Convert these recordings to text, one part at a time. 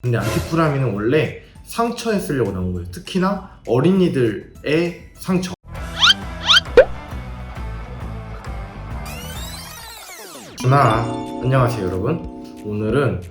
근데 안티프라민은 원래 상처에 쓰려고 나온 거예요. 특히나 어린이들의 상처. 준아, 안녕하세요 여러분. 오늘은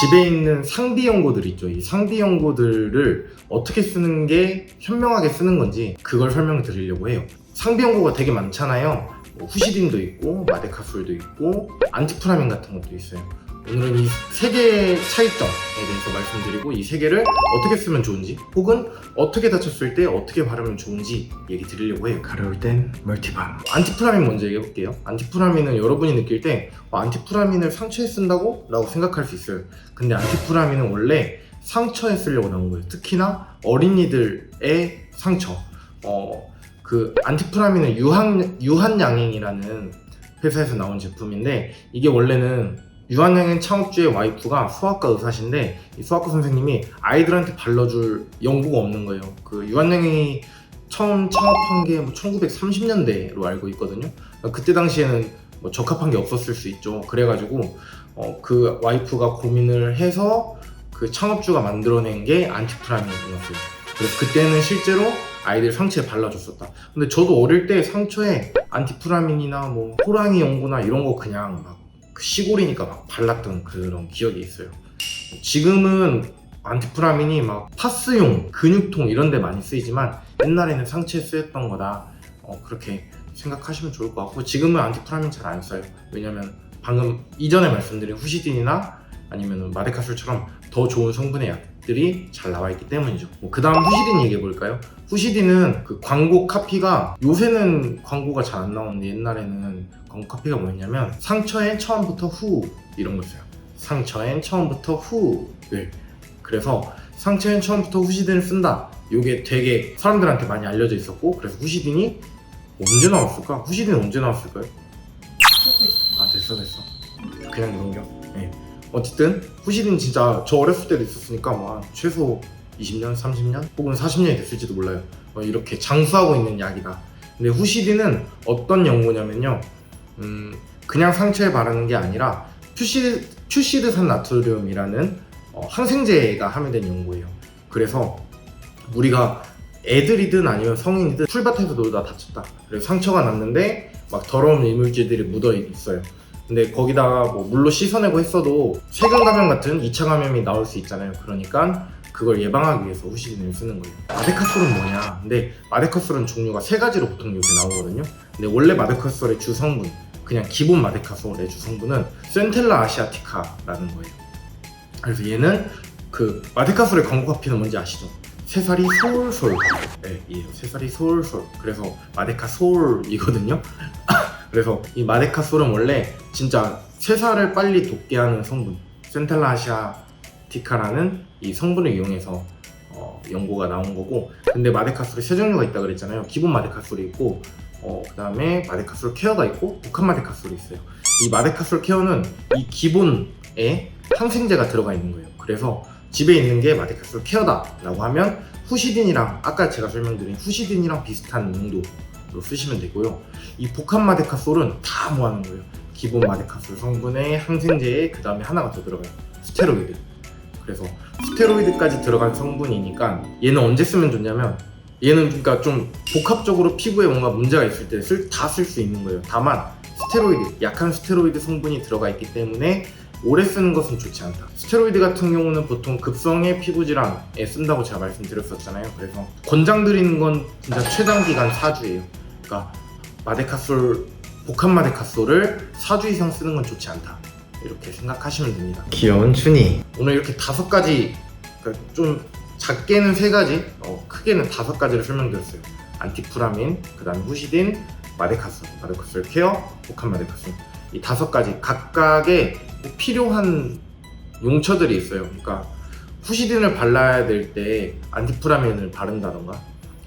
집에 있는 상비 연고들 있죠. 이 상비 연고들을 어떻게 쓰는 게 현명하게 쓰는 건지 그걸 설명 드리려고 해요. 상비 연고가 되게 많잖아요. 뭐 후시딘도 있고 마데카솔도 있고 안티프라민 같은 것도 있어요. 오늘은 이 세 개의 차이점에 대해서 말씀드리고 이 세 개를 어떻게 쓰면 좋은지 혹은 어떻게 다쳤을 때 어떻게 바르면 좋은지 얘기 드리려고 해요. 가려울 땐 멀티밤. 안티프라민 먼저 얘기해 볼게요. 안티프라민은 여러분이 느낄 때 어, 안티프라민을 상처에 쓴다고? 라고 생각할 수 있어요. 근데 안티프라민은 원래 상처에 쓰려고 나온 거예요. 특히나 어린이들의 상처. 어, 그 안티프라민은 유한 유한양행이라는 회사에서 나온 제품인데 이게 원래는 유한양행 창업주의 와이프가 수학과 의사신데 이 수학과 선생님이 아이들한테 발라줄 연구가 없는 거예요. 그 유한양행이 처음 창업한 게 뭐 1930년대로 알고 있거든요. 그때 당시에는 뭐 적합한 게 없었을 수 있죠. 그래가지고 어, 그 와이프가 고민을 해서 그 창업주가 만들어낸 게 안티프라민이었어요. 그래서 그때는 실제로 아이들 상처에 발라줬었다. 근데 저도 어릴 때 상처에 안티프라민이나 뭐 호랑이 연고나 이런 거 그냥 막 그 시골이니까 막 발랐던 그런 기억이 있어요. 지금은 안티프라민이 막 파스용, 근육통 이런 데 많이 쓰이지만 옛날에는 상처에 쓰였던 거다. 어, 그렇게 생각하시면 좋을 것 같고 지금은 안티프라민 잘 안 써요. 왜냐면 방금 이전에 말씀드린 후시딘이나 아니면 마데카솔처럼 더 좋은 성분의 약들이 잘 나와 있기 때문이죠. 뭐 그 다음 후시딘 얘기해 볼까요? 후시딘은 그 광고 카피가 요새는 광고가 잘 안 나오는데 옛날에는 카피가 뭐였냐면 상처엔 처음부터 후 이런 거 써요. 상처엔 처음부터 후를 그래서 상처엔 처음부터 후시딘을 쓴다. 요게 되게 사람들한테 많이 알려져 있었고 그래서 후시딘이 언제 나왔을까? 후시딘 언제 나왔을까요? 아 됐어 됐어 그냥 넘겨 네. 어쨌든 후시딘 진짜 저 어렸을 때도 있었으니까 뭐한 최소 20년, 30년 혹은 40년이 됐을지도 몰라요 뭐 이렇게 장수하고 있는 약이다 근데 후시딘은 어떤 연고냐면요 음, 그냥 상처에 바르는 게 아니라 퓨시, 퓨시드산 나트륨이라는 어, 항생제가 함유된 연고예요 그래서 우리가 애들이든 아니면 성인이든 풀밭에서 놀다 다쳤다. 그래서 상처가 났는데 막 더러운 이물질들이 묻어 있어요. 근데 거기다가 뭐 물로 씻어내고 했어도 세균 감염 같은 2차 감염이 나올 수 있잖아요. 그러니까 그걸 예방하기 위해서 후시딘을 쓰는 거예요. 마데카솔은 뭐냐? 근데 마데카솔은 종류가 세 가지로 보통 요새 나오거든요. 근데 원래 마데카솔의 주 성분, 그냥 기본 마데카솔의 주 성분은 센텔라 아시아티카라는 거예요. 그래서 얘는 그 마데카솔의 광고 카피는 뭔지 아시죠? 새살이 솔솔 네, 이 새살이 솔솔 그래서 마데카 솔이거든요 그래서 이 마데카 솔은 원래 진짜 새살을 빨리 돋게 하는 성분 센텔라 아시아 티카라는 이 성분을 이용해서 어, 연고가 나온 거고 근데 마데카 솔이 세 종류가 있다 그랬잖아요 기본 마데카 솔이 있고 어, 그 다음에 마데카 솔 케어가 있고 북한 마데카 솔이 있어요 이 마데카 솔 케어는 이 기본에 항생제가 들어가 있는 거예요 그래서 집에 있는 게 마데카솔 케어다 라고 하면 후시딘이랑 아까 제가 설명드린 후시딘이랑 비슷한 농도로 쓰시면 되고요. 이 복합 마데카솔은 다 모아놓은 거예요. 기본 마데카솔 성분에 항생제에 그 다음에 하나가 더 들어가요. 스테로이드. 그래서 스테로이드까지 들어간 성분이니까 얘는 언제 쓰면 좋냐면 얘는 그러니까 좀 복합적으로 피부에 뭔가 문제가 있을 때 다 쓸 수 있는 거예요. 다만 스테로이드, 약한 스테로이드 성분이 들어가 있기 때문에 오래 쓰는 것은 좋지 않다. 스테로이드 같은 경우는 보통 급성의 피부 질환에 쓴다고 제가 말씀드렸었잖아요. 그래서 권장드리는 건 진짜 최단 기간 4주예요. 그러니까 마데카솔, 복합 마데카솔을 4주 이상 쓰는 건 좋지 않다. 이렇게 생각하시면 됩니다. 귀여운 춘이. 오늘 이렇게 다섯 가지, 그러니까 좀 작게는 세 가지, 어, 크게는 다섯 가지를 설명드렸어요. 안티프라민, 그 다음에 후시딘, 마데카솔, 마데카솔 케어, 복합 마데카솔. 이 다섯 가지 각각의 필요한 용처들이 있어요. 그러니까 후시딘을 발라야 될 때 안티프라민을 바른다던가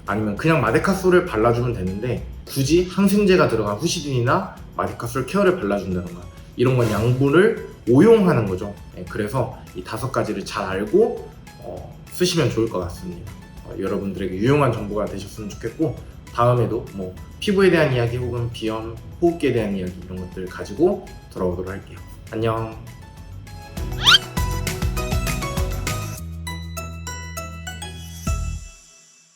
아니면 그냥 마데카솔을 발라주면 되는데 굳이 항생제가 들어간 후시딘이나 마데카솔 케어를 발라준다던가 이런 건 양분을 오용하는 거죠. 네, 그래서 이 다섯 가지를 잘 알고 어, 쓰시면 좋을 것 같습니다. 어, 여러분들에게 유용한 정보가 되셨으면 좋겠고 다음에도 뭐 피부에 대한 이야기 혹은 비염, 호흡기에 대한 이야기 이런 것들 가지고 돌아오도록 할게요. 안녕.